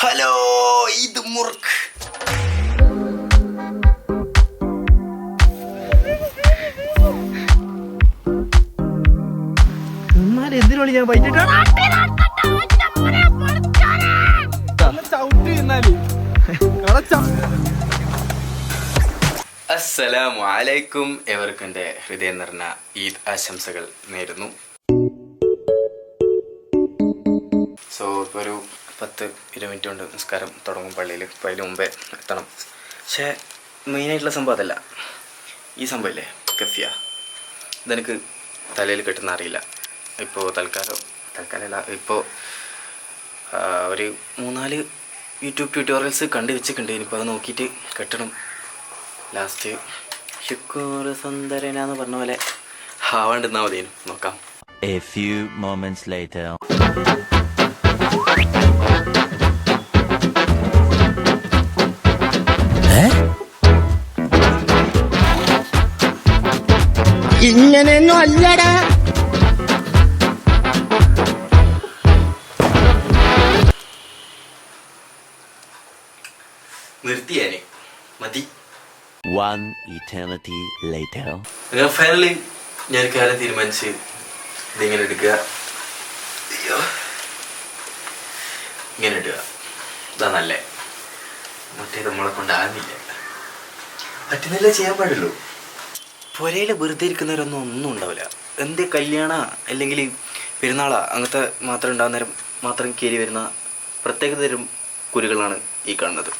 Hello ഇത് മുർക്ക് എന്നാൽ എന്തിനു വിളി ഞാൻ അസ്സലാമു അലൈക്കും. എവർക്കും എന്റെ ഹൃദയം നിറഞ്ഞ ഈദ് ആശംസകൾ നേരുന്നു. സോ ഇപ്പോൾ ഒരു പത്ത് ഇരുപത് മിനിറ്റ് കൊണ്ട് നിസ്കാരം തുടങ്ങും പള്ളിയിൽ. അപ്പോൾ അതിന് മുമ്പേ എത്തണം. പക്ഷേ മെയിനായിട്ടുള്ള സംഭവം അതല്ല. ഈ സംഭവമില്ലേ കഫിയ. ഇതെനിക്ക് തലയിൽ കെട്ടുന്ന അറിയില്ല. ഇപ്പോൾ തൽക്കാലം തൽക്കാലമല്ല. ഇപ്പോൾ ഒരു മൂന്നാൽ യൂട്യൂബ് ട്യൂട്ടോറിയൽസ് കണ്ടു വെച്ചിട്ടുണ്ട്. ഇനിയിപ്പോൾ അത് നോക്കിയിട്ട് കെട്ടണം. ലാസ്റ്റ് ശുക്കൂർ സുന്ദരനാന്ന് പറഞ്ഞ പോലെ. ആവാണ്ടിരുന്നാൽ മതി. നോക്കാം. A few moments later. ഇങ്ങനെയൊന്നും അല്ലടാ. നിർത്തിയാനെ. മതി. One eternity later. ഞാൻ ഫൈനലി ഞാൻ ഒരു കാര്യം തീരുമാനിച്ച് ഇതിങ്ങനെ എടുക്കുക. അയ്യോ. ഇങ്ങനെ ഇടുക. ഇതാ നല്ലേ. മറ്റേ നമ്മളെ കൊണ്ടാകുന്നില്ല പറ്റുന്നില്ല ചെയ്യാൻ പാടുള്ളൂ. പുരയിൽ വെറുതെ ഇരിക്കുന്നവരൊന്നും ഒന്നും ഉണ്ടാവില്ല. എന്ത് കല്യാണ അല്ലെങ്കിൽ പെരുന്നാളാ അങ്ങനത്തെ മാത്രം ഉണ്ടാകുന്ന നേരം മാത്രം കയറി വരുന്ന പ്രത്യേക തരം കുരുകളാണ് ഈ കാണുന്നത്.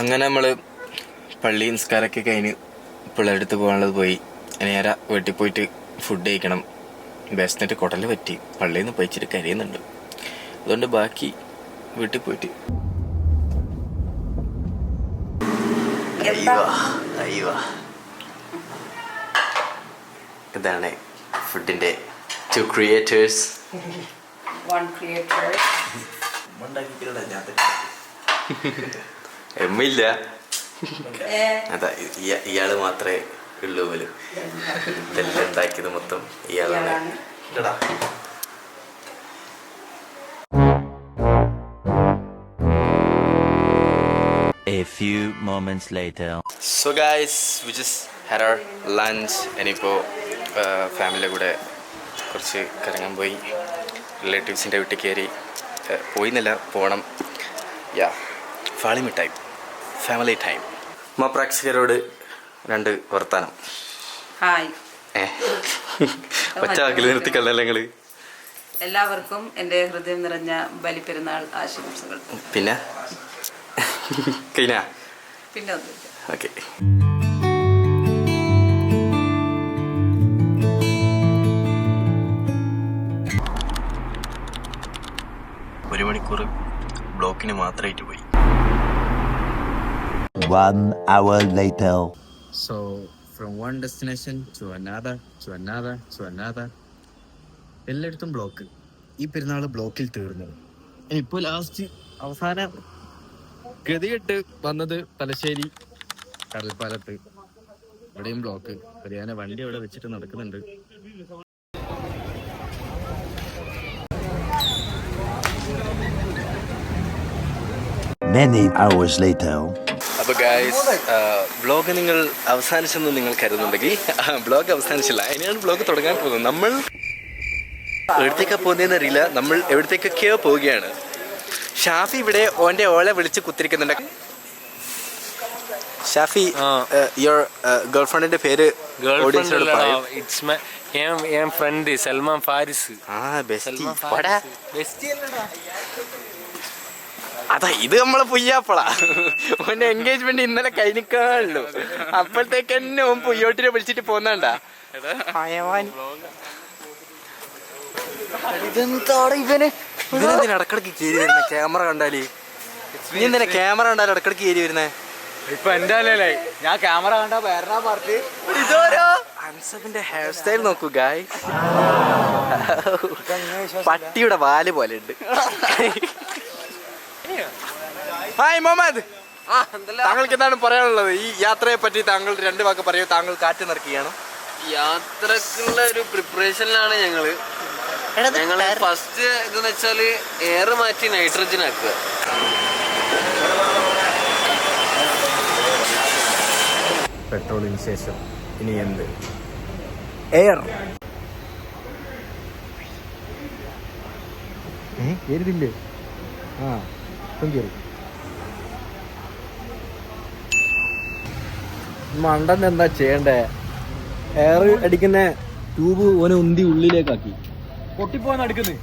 അങ്ങനെ നമ്മൾ പള്ളി നിസ്കാരമൊക്കെ കഴിഞ്ഞ് പിള്ളേരുടെ അടുത്ത് പോകാനുള്ളത് പോയി. നേരെ വീട്ടിൽ പോയിട്ട് ഫുഡ് കഴിക്കണം. ബേസ്നെറ്റ് കൊടൽ പറ്റി. പള്ളിയിൽ നിന്ന് പോയിച്ചിട്ട് കരയുന്നുണ്ട്. അതുകൊണ്ട് ബാക്കി വീട്ടിൽ പോയിട്ട്. അയ്യോ അയ്യോ. ഇതാണ് ഫുഡിന്റെ ടു ക്രിയേറ്റേഴ്സ്. എമ്മില്ല. അതാ ഇയ- ഇയാൾ മാത്രമേ ഉള്ളൂ പോലും ഇതെല്ലാം ഉണ്ടാക്കിയത് മൊത്തം ഇയാളാണ്. A few moments later. So guys we just had our lunch ഇനിയിപ്പോൾ ഫാമിലിയുടെ കൂടെ കുറച്ച് കറങ്ങാൻ പോയി. റിലേറ്റീവ്സിന്റെ വീട്ടിൽ കയറി. പോയിന്നല്ല പോകണം യാ ഫാളി മിഠായി. ഫാമിലി ടൈം അമ്മ പ്രേക്ഷകരോട് രണ്ട് വർത്താനം. ഹായ്. ഒറ്റ വാക്കിൽ നിർത്തിക്കല്ല നിങ്ങൾ എല്ലാവർക്കും എന്റെ ഹൃദയം നിറഞ്ഞ ബലിപ്പെരുന്നാൾ ആശംസകൾ. പിന്നെ? കഴിഞ്ഞ? പിന്നെ ഒന്നുമില്ല. ഓക്കെ. ഒരു മണിക്കൂർ ബ്ലോക്കിന് മാത്രമായിട്ട് പോയി. One hour later. So, from one destination to another, to another, to another. എല്ലായിടത്തും ബ്ലോക്ക് ഈ പെരുന്നാൾ ബ്ലോക്കിൽ തീർന്നു ഇപ്പോൾ ലാസ്റ്റ് അവസാനം ഗതികെട്ട് വന്നത് തലശ്ശേരി കടൽപ്പാലത്ത് ഇവിടെയും ബ്ലോക്ക് ഹരിയാന വണ്ടി അവിടെ വെച്ചിട്ട് നടക്കുന്നുണ്ട് Many hours later. അപ്പോൾ ഗായ്സ് ബ്ലോഗ് നിങ്ങൾ അവസാനിച്ചെന്ന് നിങ്ങൾ കരുതുന്നുണ്ടെങ്കിൽ ബ്ലോഗ് അവസാനിച്ചില്ല. അതിനാണ് ബ്ലോഗ് തുടങ്ങാൻ പോകുന്നത്. നമ്മൾ എവിടത്തേക്കാണ് പോകുന്നതെന്ന് അറിയില്ല നമ്മൾ എവിടത്തേക്കൊക്കെയോ പോവുകയാണ്. ഷാഫി ഇവിടെ ഓന്റെ ഓളെ വിളിച്ച് കുത്തിരിക്കുന്നുണ്ട്. ഷാഫി യുവർ ഗേൾഫ്രണ്ടിന്റെ പേര് ഫ്രണ്ട് സൽമാൻ ഫാരിസ്. ആ ബെസ്റ്റി അതാ ഇത് നമ്മളെ പുയ്യാപ്പളാ. ഓന്റെ എൻഗേജ്മെന്റ് ഇന്നലെ കഴിഞ്ഞിക്കാണല്ലോ അപ്പോഴത്തേക്ക് തന്നെ ഓൻ പുയ്യോട്ടിനെ വിളിച്ചിട്ട് പോന്നണ്ട. ഇതെന്താടാ ഇവന്? ഇവനെന്തിനാ ഇടക്കിടക്ക് കയറി വരുന്ന? ക്യാമറ കണ്ടാൽ. നീ എന്തിനാ ക്യാമറ കണ്ടാലും ഇടക്കിടക്ക് കയറി വരുന്നേ? ഇപ്പൊ എന്റെ അല്ലേ ഞാൻ ക്യാമറ കണ്ട വേറെ പാർട്ടി ഇതോരോ? അൻസബിന്റെ ഹെയർ സ്റ്റൈൽ നോക്കൂ ഗായ് പട്ടിയുടെ വാൽ പോലെ ഉണ്ട്. ഹായ് മുഹമ്മദ്. താങ്കൾക്ക് എന്താണ് പറയാനുള്ളത്? ഈ യാത്രയെ പറ്റി താങ്കൾ രണ്ട് വാക്ക് പറയൂ. താങ്കൾ കാറ്റ് നിറക്കുകയാണ് യാത്രക്കുള്ള ഒരു പ്രിപ്പറേഷനിലാണ് ഞങ്ങൾ. ഞങ്ങൾ ഫസ്റ്റ് ഇതെന്ന് വെച്ചാൽ എയർ മാറ്റി നൈട്രജൻ ആക്കുക. പെട്രോളിന് ശേഷം ഇനി എന്ത്? എയർ കയറിയില്ലേ ആ. ഇപ്പം കയറി മണ്ടൻ എന്താ ചെയ്യണ്ടേ? എയർ അടിക്കുന്ന ട്യൂബ് ഓനെ ഉന്തി ഉള്ളിലേക്കാക്കി. പൊട്ടിപ്പോവാൻ അടുക്കുന്നേ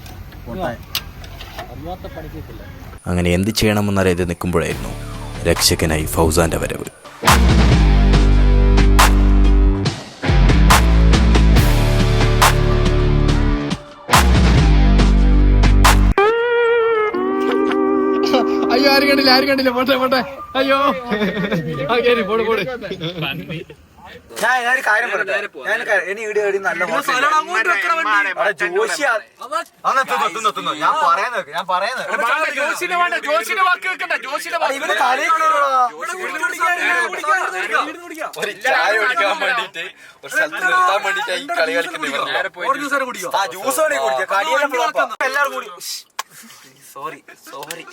അങ്ങനെ എന്ത് ചെയ്യണമെന്നറിയാതെ നിൽക്കുമ്പോഴായിരുന്നു രക്ഷകനായി ഫൗസാന്റെ വരവ്. ആരും കണ്ടില്ല ആരും കണ്ടില്ല. പോട്ടെ പോട്ടെ. അയ്യോ. കേറി പോട് പോട്. ഞാൻ ഞാനൊരു കാര്യം പറയട്ടെ? ഞാൻ ഇനി ഇവിടെ നല്ല ജോഷി ഞാൻ പറയുന്നത് ഞാൻ പറയുന്നത് ഇവർ തലയിൽ ചായ കുടിക്കാൻ. വേണ്ടിട്ട് ഒരു സ്ഥലത്ത് നിർത്താൻ വേണ്ടിട്ട് ഈ കളി കളിക്കുന്നത് ആ ജ്യൂസ് വേണേ കുടിക്കാം. കടിയെല്ലാം ഫ്ലോപ്പാ എല്ലാവരും കൂടി സോറി സോറി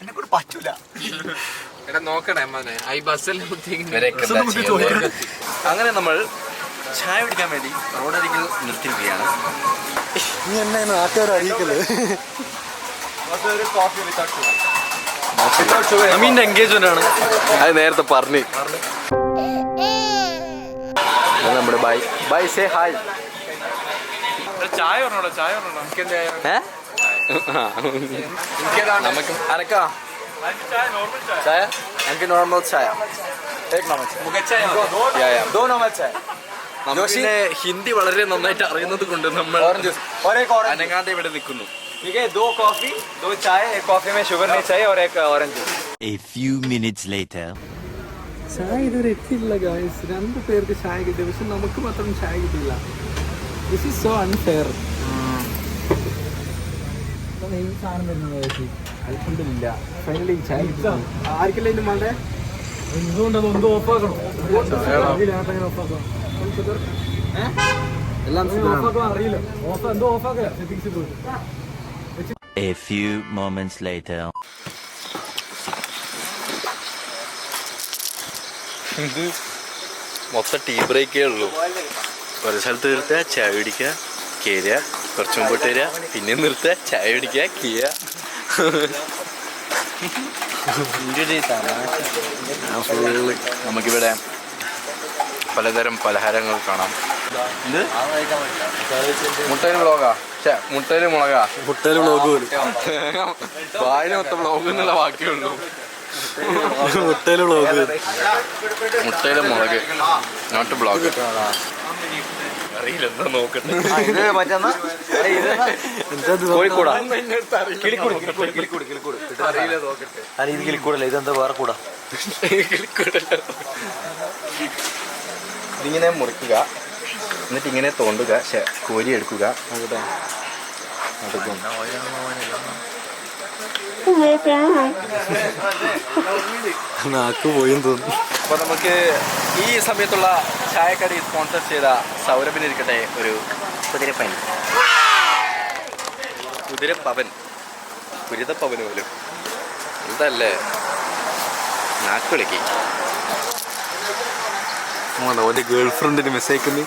എന്നെ കൂടെ പറ്റൂല. എടാ നോക്കണേ മോനെ. ഐ ബസ്സിൽ അങ്ങനെ നമ്മൾ ചായ പിടിക്കാൻ വേണ്ടി റോഡരികിൽ നിർത്തിയിരിക്കുകയാണ്. നീ എന്നെ നാട്ടുകാർ അറിയിക്കൽ അമീന്റെ എൻഗേജ്മെന്റ് ആണ്. അത് നേരത്തെ പറഞ്ഞു. നമ്മുടെ ബൈ. ബൈ സേ ഹായ് ഏ? ആ. നമുക്ക് അനക്കാ ചായ എനിക്ക് നോർമൽ ചായ യാ, യാ. दो नंबर चाय നമുക്ക് ഹിന്ദി വളരെ നന്നായിട്ട് അറിയുന്നത് കൊണ്ട് നമ്മൾ ऑरेंज जूस और एक ऑरेंज അനങ്ങാതെ ഇവിടെ നിൽക്കുന്നു ठीक है दो कॉफी दो चाय एक कॉफी में शुगर नहीं चाहिए और एक orange juice A few minutes later. ചായ ഇതുവരെ എത്തിയില്ല ഗായ്സ് രണ്ട് പേർക്ക് ചായ കിട്ടി പക്ഷെ നമുക്ക് മാത്രം ചായ കിട്ടിയില്ല ദിസ് ഈസ് സോ അൺഫെയർ ഈ സാധനം വരുന്നത് അൽഹംദുലില്ല. ഫൈനലി ആർക്കെല്ലാം ഇതിന് വേണ്ടേ എന്തുകൊണ്ടത് ഒന്ന് ഓഫാക്കണം? എല്ലാം അറിയില്ല. ഓഫ് എന്തോ ഓഫാക്കാം സെറ്റിംഗ്സ് പോയി. A few moments later. ഇത് മൊത്തം ടീ ബ്രേക്കേ ഉള്ളൂ. ഒരു സ്ഥലത്ത് നിർത്തുക ചായ പിടിക്കുക കയറുക കുറച്ച് മുമ്പോട്ട് വരിക പിന്നെ നിർത്തുക ചായ പിടിക്കുക കീയ. ഫുള്ള് നമുക്കിവിടെ പലതരം പലഹാരങ്ങൾ കാണാം. ഇത് മുട്ടയിൽ വ്ളോഗാ? ഛേ മുട്ടയിൽ മുളകാ. മുട്ടയിൽ വ്ളോഗ് വായന മൊത്തം വ്ളോഗ് എന്നുള്ള ബാക്കിയുള്ളൂ മുട്ടയിൽ വ്ളോഗ്. മുട്ടയിലെ മുളക്. നോട്ട് ബ്ലോഗ് അറിയില്ല എന്താ നോക്കട്ടെ. ഇത് മറ്റന്നാ? കോഴിക്കോടാ. കിളിക്കൂട് കിളിക്കൂട് കിളിക്കൂട് കിളിക്കൂട്. അറിയില്ല നോക്കട്ടെ. അല്ല ഇത് കിളിക്കൂടല്ല ഇതെന്താ വേറെ കൂടാ? ഇതിങ്ങനെ മുറിക്കുക. എന്നിട്ട് ഇങ്ങനെ തോണ്ടുക ശേ, കോരി എടുക്കുക. അവിടെ നടക്കും. നാക്ക് പോയും തോന്നുന്നു. അപ്പൊ നമുക്ക് ഈ സമയത്തുള്ള ചായക്കടി സ്പോൺസർ ചെയ്ത സൗരഭിനിരിക്കട്ടെ ഒരു കുതിരപ്പൻ കുതിരപ്പവൻ. കുരിതപ്പവന് പോലും. എന്തല്ലേ നാക്ക് വിളിക്ക്. ഓന്റെ ഗേൾഫ്രണ്ടിന് മെസ്സേജ് അയക്കുന്നു.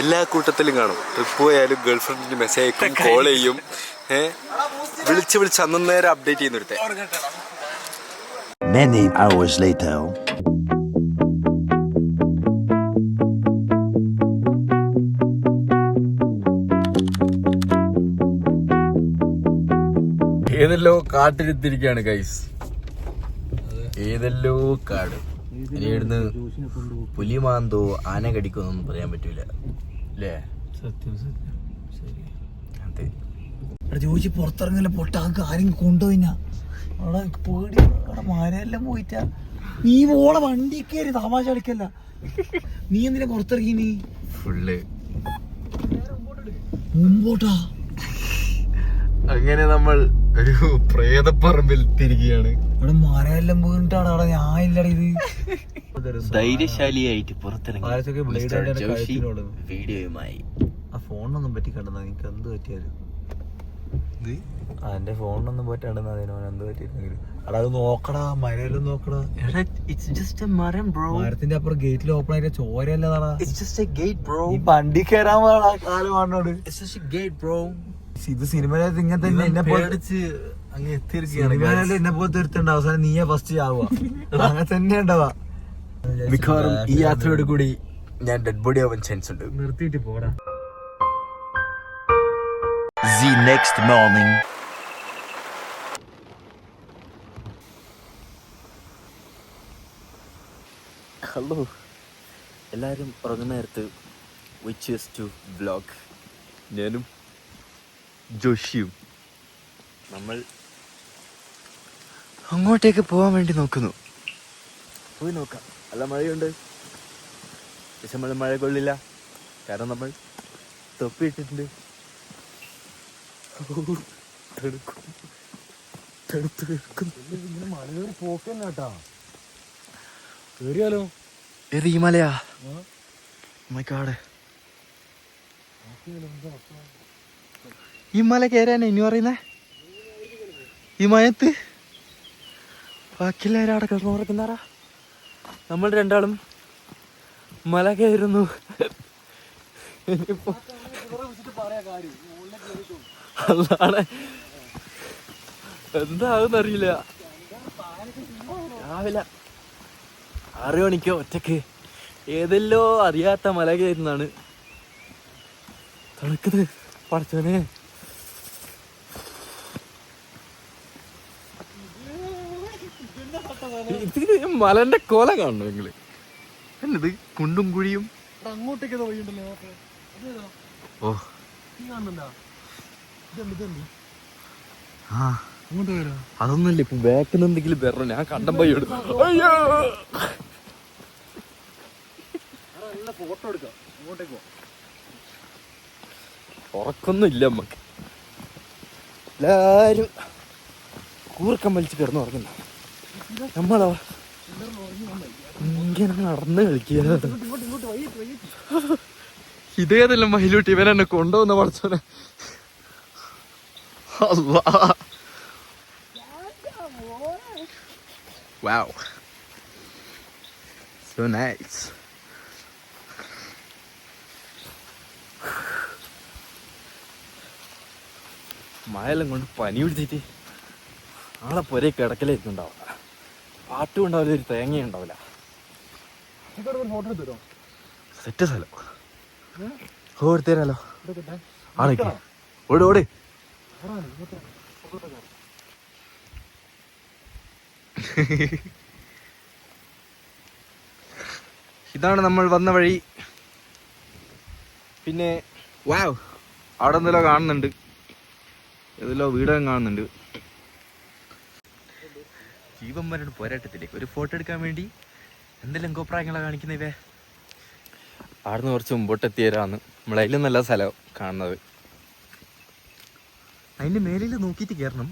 എല്ലാ കൂട്ടത്തിലും കാണും. ട്രിപ്പ് പോയാലും ഗേൾഫ്രണ്ടിന് മെസ്സേജ് അയക്കും കോൾ ചെയ്യും. ഏഹ് വിളിച്ച് വിളിച്ച് അന്നേരം അപ്ഡേറ്റ് ചെയ്യുന്നൊരുത്തെ Many hours later. ഏതെല്ലോ കാട്ടിലെത്തിരിക്കുകയാണ് ഗൈസ് ഏതെല്ലോ കാട്. ഇനി ഇവിടുന്ന് പുലിമാന്തോ ആന കടിക്കോന്നൊന്നും പറയാൻ പറ്റൂല. അല്ലേ സത്യം സത്യം. ചോദിച്ച് പുറത്തിറങ്ങില്ല പൊട്ട ആൾക്ക് ആരും കൊണ്ടുപോയിനാ. അവിടെ പേടി. അവിടെ മരെല്ലാം പോയിട്ടാ നീ ഓളെ വണ്ടി കയറി തമാശ കളിക്കല്ല. നീ എന്തിനാ പുറത്തിറങ്ങി നീ? ഫുള്ള്. മുമ്പോട്ടാ. അങ്ങനെ നമ്മൾ ഒരു പ്രേതപ്പറമ്പിൽ തിരികെയാണ്. ഇവിടെ മരമെല്ലാം വീണിട്ടാണ് അവിടെ. ഞാൻ ഇല്ലടാ ഇത്. ധൈര്യശാലിയായിട്ട് പുറത്തിറങ്ങി. വീഡിയോയുമായി. ആ ഫോണൊന്നും പറ്റി കണ്ടെന്നാ നിനക്ക് എന്ത് പറ്റിയാലും. ഫോണൊന്നും ഫോണിനൊന്നും പറ്റാണ്ടെന്ന് അതിനോ എന്ത് പറ്റിയിരുന്നെങ്കിലും അടാ അത് നോക്കടാ നോക്കടാ. ഇറ്റ്സ് ജസ്റ്റ് എ മരം ബ്രോ മരത്തിന്റെ അപ്പുറം ഗേറ്റിൽ ഓപ്പൺ ആയിട്ട് ചോരയല്ലതാടാ it's just a gate bro ഈ വണ്ടി കയറാൻ it's just a gate bro ഇത് സിനിമയിലത് ഇങ്ങനെ തന്നെ എന്നെ പോലെ പേടിച്ച് അങ്ങ് എത്തിയിരിക്കുകയാണ് സിനിമയിലെ എന്നെ പോലെ തീർത്തുണ്ട് അവസാനം നീയെ ഫസ്റ്റ് ആവുക അങ്ങനെ തന്നെ ഉണ്ടാവാ. മിക്കവാറും ഈ യാത്രയോട് കൂടി ഞാൻ ഡെഡ് ബോഡി ആവാൻ ചാൻസ് ഉണ്ട്. നിർത്തിയിട്ട് പോടാ. The next morning. ഹലോ എല്ലാവരും ഉറങ്ങുന്ന നേരത്ത് വിച്ച് ടു ബ്ലോഗ് ഞാനും ജോഷിയും നമ്മൾ അങ്ങോട്ടേക്ക് പോകാൻ വേണ്ടി നോക്കുന്നു. പോയി നോക്കാം. അല്ല മഴയുണ്ട്. പക്ഷെ നമ്മൾ മഴ കൊള്ളില്ല കാരണം നമ്മൾ തൊപ്പിയിട്ടിട്ടുണ്ട്. പോക്ക് ഈ മലയാ മൈ കാട് ഈ മല കയറാനാ ഇനി പറയുന്നേ ഈ മയത്ത് ബാക്കിയെല്ലാവരും അവിടെ കിടന്നുറക്കുന്നാറാ നമ്മൾ രണ്ടാളും മല കയറുന്നു. ഇനിയിപ്പോ അതാണ് എന്താകുന്നറിയില്ല രാവിലെ ആറ് മണിക്കോ ഒറ്റയ്ക്ക് ഏതെല്ലോ അറിയാത്ത മല കയറുന്നതാണ് തണുക്കുന്നത് പഠിച്ചവനെ ഇത് മലന്റെ കോല കാണണം നിങ്ങൾ? എന്നത്? കുണ്ടും കുഴിയും? അങ്ങോട്ടേക്ക് വഴിയുണ്ടല്ലോ ഓ. ആ. അതൊന്നുമില്ല ഇപ്പൊ ബാക്കിൽ എന്തെങ്കിലും വരണം ഞാൻ കണ്ടം പോയി അയ്യോ. ഫോട്ടോ എടുക്കാം ഉറക്കൊന്നും ഇല്ല നമ്മക്ക്. എല്ലാരും കൂർക്കം വലിച്ച് കിടന്ന് ഉറങ്ങുന്ന. നമ്മളോ ഇങ്ങനെ നടന്ന് കളിക്കുക. ഇതേതല്ല മയിലൂട്ടി? ഇവനെന്നെ കൊണ്ടുവന്ന പഠിച്ചോനെ അല്ലാ Wow. So nice. മഴയെല്ലാം കൊണ്ട് പനി പിടിച്ചിട്ട് നാളെ പൊരേ കിടക്കലായിരിക്കും ഉണ്ടാവുക പാട്ടും ഉണ്ടാവില്ല ഒരു തേങ്ങയും ഉണ്ടാവില്ല. സെറ്റ് സ്ഥലം. ഓ എടുത്തേരാലോ ആണോ ഓട് ഓട്. ഇതാണ് നമ്മൾ വന്ന വഴി. പിന്നെ വാവ് അവിടെ എന്തെല്ലോ കാണുന്നുണ്ട്. ഏതെല്ലോ വീടും കാണുന്നുണ്ട്. ജീവന്മാരുടെ പോരാട്ടത്തിലേക്ക് ഒരു ഫോട്ടോ എടുക്കാൻ വേണ്ടി എന്തെല്ലാം കോപ്രായങ്ങളാണ് കാണിക്കുന്ന ഇവേ? അവിടുന്ന് കുറച്ച് മുമ്പോട്ടെത്തിയവരാന്ന് നമ്മളതിലും നല്ല സ്ഥലം കാണുന്നത്. അതിന്റെ മേലിൽ നോക്കിയിട്ട് കയറണം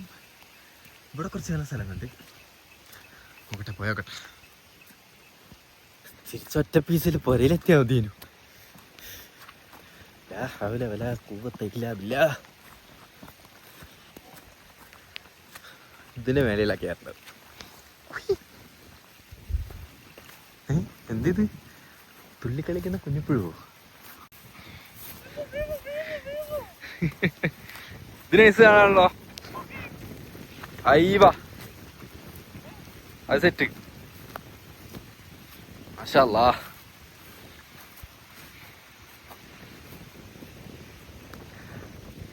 ഇവിടെ കുറച്ച് നല്ല സ്ഥലങ്ങളുണ്ട്. നോക്കട്ടെ. പോയോക്കട്ടെ തിരിച്ചൊറ്റ പീസിൽ പുരയിലെത്തിയാ മതിയേനു രാവിലെ വില വലാ ഇതിന്റെ മേലയിലാണ് കയറേണ്ടത്? എന്തിത്? തുള്ളി കളിക്കുന്ന കുഞ്ഞിപ്പുഴുവോ? ഇതിന് നൈസ് കാണാണല്ലോ അയ്യവ അത് സെറ്റ് മഷല്ല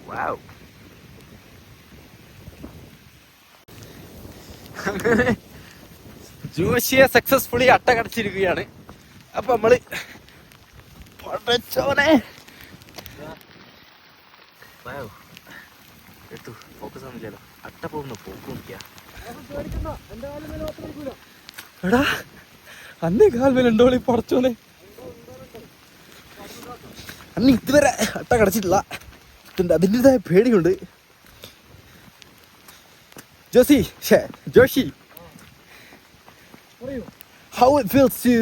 വാവ് അങ്ങനെ ജോഷിയെ സക്സസ്ഫുള്ളി അട്ട കടച്ചിരിക്കുകയാണ്. അപ്പൊ നമ്മൾ പടച്ചോനെ വാവ് എടുത്തു ഫോക്കസ് ഒന്നുമില്ലല്ലോ അട്ട പോകുന്ന പോക്ക് നോക്കിയാ എടാ അന്നേ കാൽമേൽ ഉണ്ടോളി പടച്ചോനെ അന്ന് ഇതുവരെ അട്ട കടച്ചിട്ടില്ല. അതിന്റെതായ പേടിയുണ്ട്. ജോസി ഷേ Joshi. How it feels to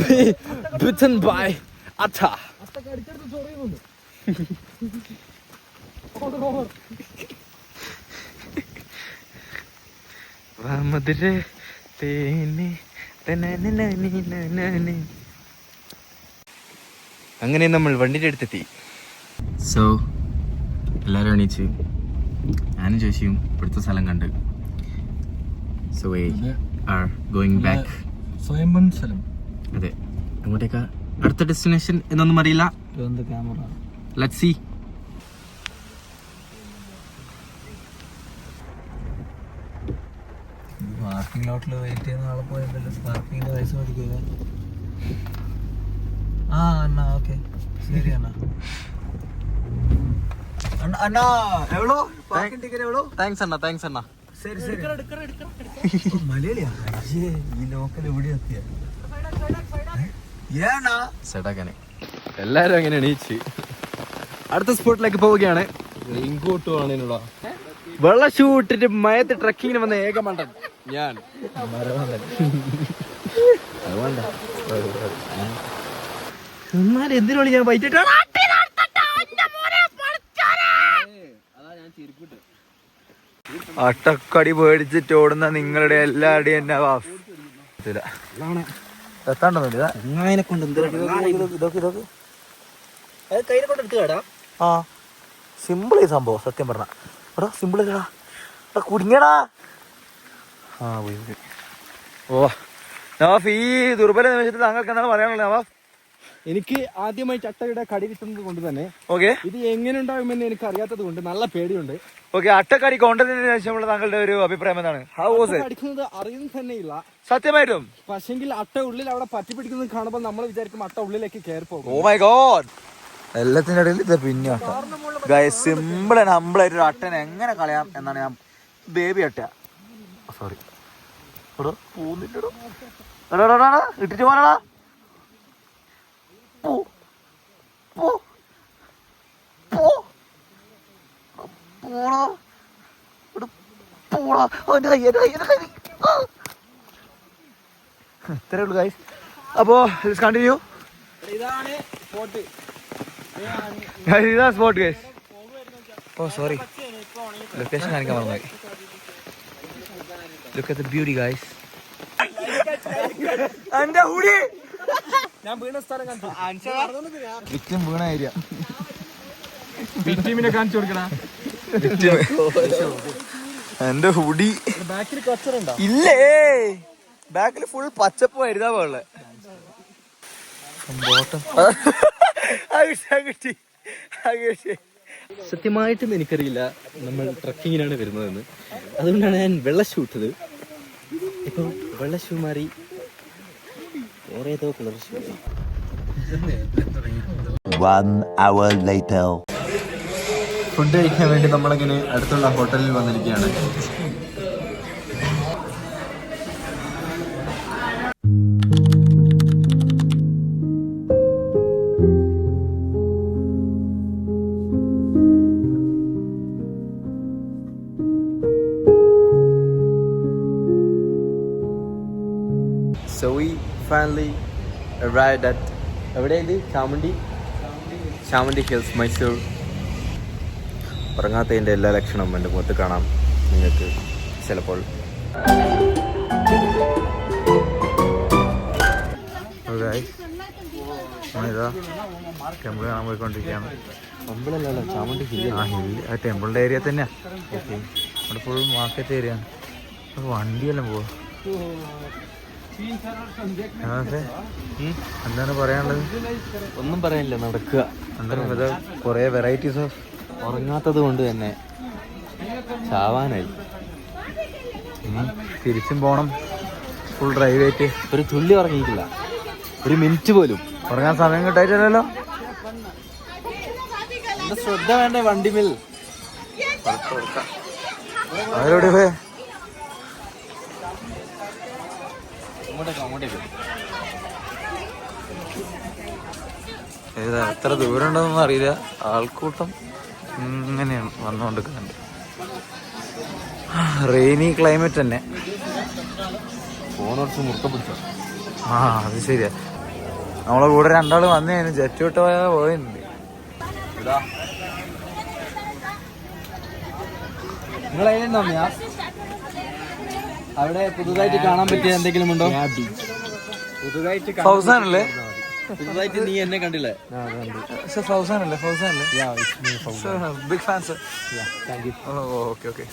be bitten by Atta. തേനെ. അങ്ങനെ നമ്മൾ വണ്ടിയുടെ അടുത്തെത്തി സോ എല്ലാവരും എണീച്ച്. ഞാനും ചോദിച്ചും ഇവിടുത്തെ സ്ഥലം കണ്ട്. So we are going back സ്വയംഭൻ സ്ഥലം. അതെ. അങ്ങോട്ടേക്കാ. അടുത്ത ഡെസ്റ്റിനേഷൻ എന്നൊന്നും അറിയില്ല. ക്യാമറ ലെറ്റ് സി പാർക്കിംഗ് ലോട്ടിൽ വെയിറ്റ് ചെയ്യുന്ന ആളെ പോയതല്ലോ? പാർക്കിങ്ങിന്റെ പൈസ മേടിക്കുക ആ അണ്ണാ ഓക്കെ ശരി അണ്ണാ. അണ്ണാ അണ്ണാ എവളോ? പാർക്കിംഗ് ടിക്കറ്റ് എവളോ? താങ്ക്സ് അണ്ണാ താങ്ക്സ് അണ്ണാ. ശരി ശരി. മലയാളിയാ? ഈ ലോക്കൽ എവിടെ എത്തിയ? ഏണ്ണാ സെടാക്കാനെ എല്ലാരും അങ്ങനെ എണീച്ച്. അടുത്ത സ്പോട്ടിലേക്ക് പോവുകയാണ്. ഇങ്ങോട്ട് വേണേനുള്ള വെള്ള ഷൂ ഇട്ടിട്ട് മയത്ത് ട്രക്കിങ്ങിന് വന്ന ഏക മണ്ടൻ ഞാൻ. എന്തിനാണ് ഞാൻ വൈറ്റിട്ട് അട്ടക്കടി പേടിച്ചിട്ട് ഓടുന്ന നിങ്ങളുടെ എല്ലാവരുടെയും എന്നെ വാഫ് എത്താണ്ടോ അങ്ങനെ കൊണ്ട് ആ. സിമ്പിൾ ഈ സംഭവം സത്യം പറഞ്ഞ. എടാ സിമ്പിൾ എടാ കുടുങ്ങിയടാ. ആ പോയി പോയി. ഓ നവാഫ് ഈ ദുർബല നിമിഷത്തിൽ താങ്കൾക്ക് എന്താണ് പറയാനുള്ളത് നവാഫ് എനിക്ക് ആദ്യമായി ചട്ടയുടെ കടി കിട്ടുന്നത് കൊണ്ട് തന്നെ ഓക്കെ. ഇത് എങ്ങനെ ഉണ്ടാകുമെന്ന് എനിക്ക് അറിയാത്തത് കൊണ്ട് നല്ല പേടിയുണ്ട്. ഓക്കെ അട്ടക്കടി കൊണ്ടതിന് ശേഷമുള്ള താങ്കളുടെ ഒരു അഭിപ്രായം എന്താണ്? അടിക്കുന്നത് അറിയുന്നത് തന്നെയില്ല സത്യമായിട്ടും? പക്ഷെങ്കിൽ അട്ട ഉള്ളിൽ അവിടെ പറ്റി പിടിക്കുന്നത് കാണുമ്പോൾ നമ്മൾ വിചാരിക്കും അട്ട ഉള്ളിലേക്ക് കയറി പോകും. ഓ മൈ ഗോഡ് എല്ലാത്തിന്റെ ഇടയിൽ ഇത് പിന്നെ സിമ്പിൾ ആൻഡ് ഹമ്പിൾ ആയിട്ട് ഒരു അട്ടനെ എങ്ങനെ കളയാം എന്നാണ് ഞാൻ ബേബി അട്ട. സോറി എടോ പോകുന്നില്ലടോ എടാ എടാ, എടാ, എടാ, ഇട്ടിട്ട് പോരാടാ. പോ പോ പോ. പോടാ. എടാ, പോടാ. കൈ കൈ കൈ. ഇത്രേ ഉള്ളൂ ഗൈസ് കണ്ടിന്യൂ ഇതാണ് സ്പോട്ട് ഇതാണ് spot guys oh sorry location കാണിക്കാൻ മറന്നു look at the beauty guys എന്റെ ഹുടി ഞാൻ വീണ സ്ഥലം കണ്ടു. വിക്ടിം വീണ ഏരിയ ടീമിനെ കാണിച്ചു കൊടുക്കണ എന്റെ ഹുടി ബാക്കിൽ കച്ചറുണ്ടോ? ഇല്ലേ? ബാക്കിൽ ഫുൾ പച്ചപ്പ് വരുതാ പോലെ സത്യമായിട്ടും എനിക്കറിയില്ല നമ്മൾ ട്രക്കിങ്ങിനാണ് വരുന്നതെന്ന്. അതുകൊണ്ടാണ് ഞാൻ വെള്ള ഷൂട്ടത് വെള്ള ഷൂ മാറി വേറെ ഏതോ കളർ ഷൂ. ഫുഡ് കഴിക്കാൻ വേണ്ടി നമ്മളിങ്ങനെ അടുത്തുള്ള ഹോട്ടലിൽ വന്നിരിക്കുകയാണ് So we finally arrived at എവിടെയത് ചാമുണ്ടി? ചാമുണ്ടി ഹിൽസ് മൈസൂർ ഉറങ്ങാത്തതിന്റെ എല്ലാ ലക്ഷണവും എന്റെ മുഖത്ത് കാണാം നിങ്ങൾക്ക് ചിലപ്പോൾ. ടെമ്പിൾ കാണാൻ പോയിക്കൊണ്ടിരിക്കുകയാണ്. അമ്പലല്ലല്ലോ ചാമുണ്ടി ഹില്ല് ആ ഹില്ല് ആ ടെമ്പിളിന്റെ ഏരിയ തന്നെയാണ് ഓക്കെ അവിടെ ഫുൾ മാർക്കറ്റ് ഏരിയ ആണ്. അപ്പോൾ വണ്ടിയെല്ലാം പോവാ. എന്താണ് പറയാനുള്ളത്? ഒന്നും പറയാനില്ല നടക്കുക. എന്താണ് കുറേ വെറൈറ്റീസ് ഓഫ് ഉറങ്ങാത്തത് കൊണ്ട് തന്നെ ചാവാനായി. തിരിച്ചും പോണം. ഫുൾ ഡ്രൈവ് ആയിട്ട്. ഒരു തുള്ളി ഉറങ്ങിയിട്ടില്ല. ഒരു മിനിറ്റ് പോലും. ഉറങ്ങാൻ സമയം കിട്ടായിട്ടല്ലോ ശ്രദ്ധ വേണ്ടേ വണ്ടിമിൽ അവരോട് പോയി? എത്ര ദൂരം ഉണ്ടെന്നൊന്നും അറിയില്ല. ആൾക്കൂട്ടം ഇങ്ങനെയാണ് വന്നുകൊണ്ടിരിക്കുന്നത് റെയിനി ക്ലൈമറ്റ് തന്നെ. ഫോണടുത്ത് മുറുക്ക പിടിച്ചോ. ആ അത് ശരിയാ. നമ്മളെ കൂടെ രണ്ടാൾ കഴിഞ്ഞു ജെറ്റ് വിട്ട് പോയാ പോയിട്ടുണ്ട്. നിങ്ങൾ അതിലുണ്ടോ അവിടെ പുതുതായിട്ട് കാണാൻ പറ്റിയ എന്തെങ്കിലും ഉണ്ടോ? പുതുതായിട്ട് പുതുതായിട്ട് നീ എന്നെ കണ്ടില്ലേ? Big fans okay okay.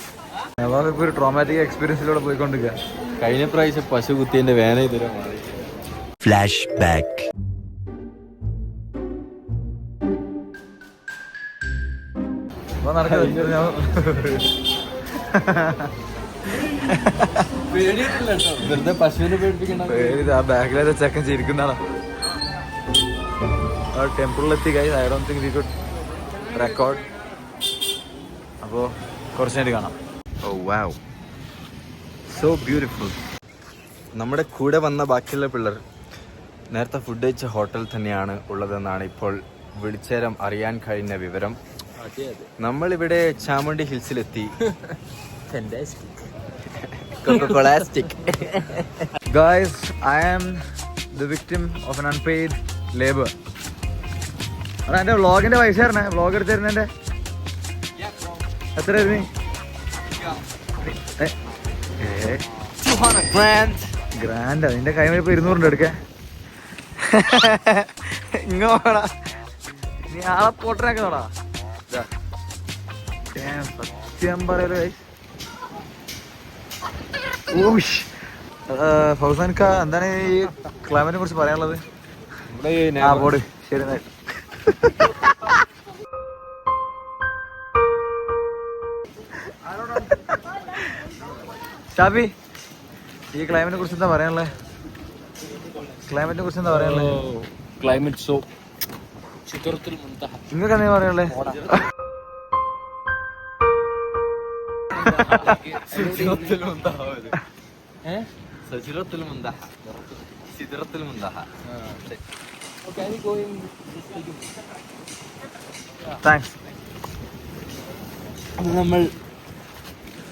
ഇപ്പൊ ഒരു ട്രോമാറ്റിക് എക്സ്പീരിയൻസിലൂടെ പോയിക്കൊണ്ടിരിക്കുക കഴിഞ്ഞ പ്രാവശ്യം പശു കുത്തിയതിന്റെ വേന ഇതുവരെ മാറി. Flashback. അപ്പൊ നടക്കുന്നത് വെറുതെ പശുവിനെ പേടിപ്പിക്കണ്ട. ആ ബാക്കിലത്തെ ചെക്കൻ ചിരിക്കുന്നതാണ് ആ ടെമ്പിളിലെത്തി കൈ I don't think we could record അപ്പോൾ കുറച്ച് നേരം കാണാം. ഓ വാവ് സോ ബ്യൂട്ടിഫുൾ നമ്മുടെ കൂടെ വന്ന ബാക്കിയുള്ള പിള്ളേർ നേരത്തെ ഫുഡ് കഴിച്ച ഹോട്ടൽ തന്നെയാണ് ഉള്ളതെന്നാണ് ഇപ്പോൾ വിളിച്ചേരം അറിയാൻ കഴിഞ്ഞ വിവരം. നമ്മളിവിടെ Chamundi ഹിൽസിലെത്തി. കൊളാസ്റ്റിക് guys I am the victim of an unpaid labour അതാ എന്റെ വ്ളോഗിന്റെ പൈസ തരണേ. വ്ളോഗ് എടുത്ത് തരുന്നതിന്റെ എത്ര തരുന്നേ ഗ്രാൻഡ് നിന്റെ കൈ ഇപ്പൊ ഇരുന്നൂറുണ്ട് എടുക്കേ. ഇങ്ങോടാ നീ ആളെ പോട്ടനൊക്കെ നോടാ സത്യം പറയലോ ആ, എന്താണ് ഈ ക്ലൈമറ്റിനെ കുറിച്ച് പറയാനുള്ളത്? ആ പോട്. ശരി. ഷാബി ഈ ക്ലൈമറ്റിനെ കുറിച്ച് എന്താ പറയാനുള്ളത്? ക്ലൈമറ്റിനെ കുറിച്ച് എന്താ പറയാനുള്ളത്? ക്ലൈമറ്റ് ചിത്രത്തിൽ നിങ്ങൾക്ക് എന്താ പറയാനുള്ളത്? സജിറത്തിൽ മുന്തഹ സിദ്റത്തിൽ മുന്തഹ താങ്ക്സ് നമ്മൾ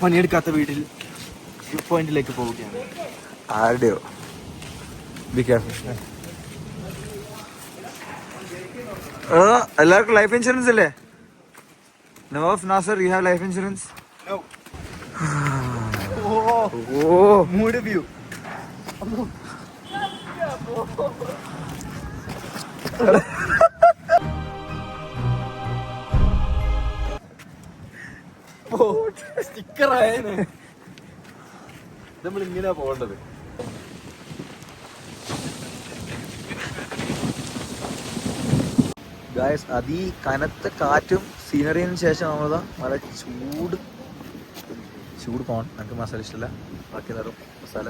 പണിയെടുക്കാത്ത വീട്ടിൽ വ്യൂ പോയിന്റിലേക്ക് പോവുകയാണ്. ആരുടെയോ കെയർഫുൾ എല്ലാവർക്കും ലൈഫ് ഇൻഷുറൻസ് അല്ലേ? Nawaf Nasser you have life insurance oh mood view. Sticker ആയേനെ നമ്മൾ ഇങ്ങനെയാ പോകേണ്ടത്. ഗായസ് അതി കനത്ത കാറ്റും സീനറിയും ശേഷം നമ്മളതാ വളരെ ചൂട് ചൂട് പോകണം. എനിക്ക് മസാല ഇഷ്ടമല്ല ബാക്കി എല്ലാവരും മസാല.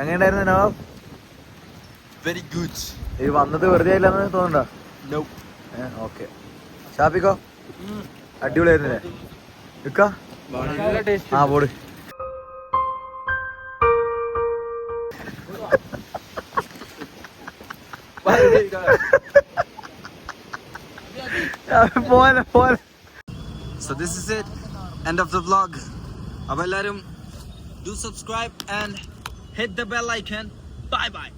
എങ്ങനെയുണ്ടായിരുന്നു നോ വെരി ഗുഡ് ഈ വന്നത് വെറുതെ ആയില്ലെന്ന് തോന്നണ്ട ഏ ഓക്കെ ഷാപ്പിക്കോ അടിപൊളിയായിരുന്നില്ലേ? ഇക്ക നല്ല ടേസ്റ്റ് ആ പോട്. പോലെ പോലെ So this is it. End of the vlog. അപ്പോൾ എല്ലാവരും do subscribe and hit the bell icon. Bye bye.